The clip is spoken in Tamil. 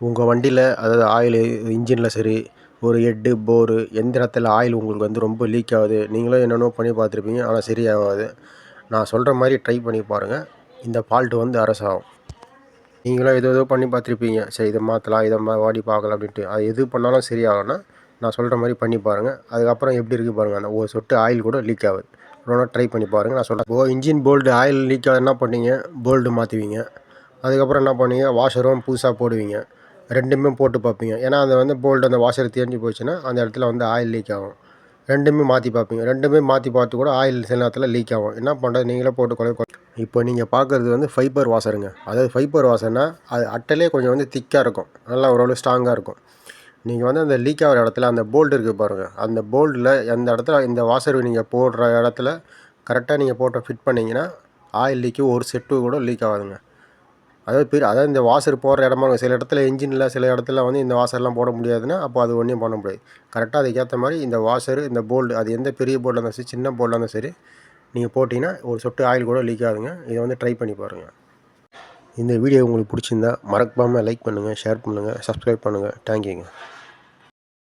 உங்கள் வண்டியில் அதாவது ஆயிலு இன்ஜினில் சரி ஒரு ஹெட்டு போரு எந்த இடத்துல ஆயில் உங்களுக்கு வந்து ரொம்ப லீக் ஆகுது. நீங்களும் என்னென்ன பண்ணி பார்த்துருப்பீங்க ஆனால் சரியாகாது. நான் சொல்கிற மாதிரி ட்ரை பண்ணி பாருங்கள் இந்த ஃபால்ட்டு வந்து அரசாகும். நீங்களும் ஏதோ ஏதோ பண்ணி பார்த்துருப்பீங்க. சரி இதை மாற்றலாம் இதை மா வாடி பார்க்கலாம் அப்படின்ட்டு. அது எது பண்ணாலும் சரியாகலன்னா நான் சொல்கிற மாதிரி பண்ணி பாருங்கள் அதுக்கப்புறம் எப்படி இருக்குது பாருங்கள் அந்த ஒரு சொட்டு ஆயில் கூட லீக் ஆகுது. ஒரு ட்ரை பண்ணி பாருங்கள் நான் சொல்கிறேன் ஓ இன்ஜின் போல்டு ஆயில் லீக் ஆகுது என்ன பண்ணுவீங்க? போல்டு மாற்றுவீங்க அதுக்கப்புறம் என்ன பண்ணுவீங்க? வாஷரும் புதுசாக போடுவீங்க. ரெண்டுமே போட்டு பார்ப்பீங்க. ஏன்னா அந்த வந்து போல்டு அந்த வாஷர் தேஞ்சு போச்சுன்னா அந்த இடத்துல வந்து ஆயில் லீக் ஆகும். ரெண்டுமே மாற்றி பார்ப்பீங்க. ரெண்டுமே மாற்றி பார்த்து கூட ஆயில் சில நேரத்தில் லீக் ஆகும். என்ன பண்ணுறது நீங்களே போட்டு கொலை இப்போ நீங்கள் பார்க்குறது வந்து ஃபைபர் வாஷருங்க அதாவது ஃபைபர் வாஷர்னால் அது அட்டையிலே கொஞ்சம் வந்து திக்காக இருக்கும். நல்லா ஓரளவு ஸ்ட்ராங்காக இருக்கும். நீங்கள் வந்து அந்த லீக் ஆகிற இடத்துல அந்த போல்டு இருக்குது பாருங்கள் அந்த போல்டில் எந்த இடத்துல இந்த வாஷர் நீங்கள் போடுற இடத்துல கரெக்டாக நீங்கள் போட்டு ஃபிட் பண்ணிங்கன்னா ஆயில் லீக்கு ஒரு செட்டு கூட லீக் ஆகாதுங்க. அதாவது பெரிய அதாவது இந்த வாசர் போடுற இடமா இருக்கும் சில இடத்துல இன்ஜினில் சில இடத்துல வந்து இந்த வாஷர்லாம் போட முடியாதுன்னா அப்போ அது ஒன்றும் பண்ண முடியாது. கரெக்டாக அதுக்கேற்ற மாதிரி இந்த வாஷரு இந்த போல்டு அது எந்த பெரிய போல்டாக இருந்தாலும் சரி சின்ன போல்டாக இருந்தாலும் சரி நீங்கள் போட்டிங்கன்னா ஒரு சொட்டு ஆயில் கூட லீக் ஆகுதுங்க. இதை வந்து ட்ரை பண்ணி பாருங்கள் இந்த வீடியோ உங்களுக்கு பிடிச்சிருந்தா மறக்காமல் லைக் பண்ணுங்கள் ஷேர் பண்ணுங்கள் சப்ஸ்கிரைப் பண்ணுங்கள் தேங்க்யூங்க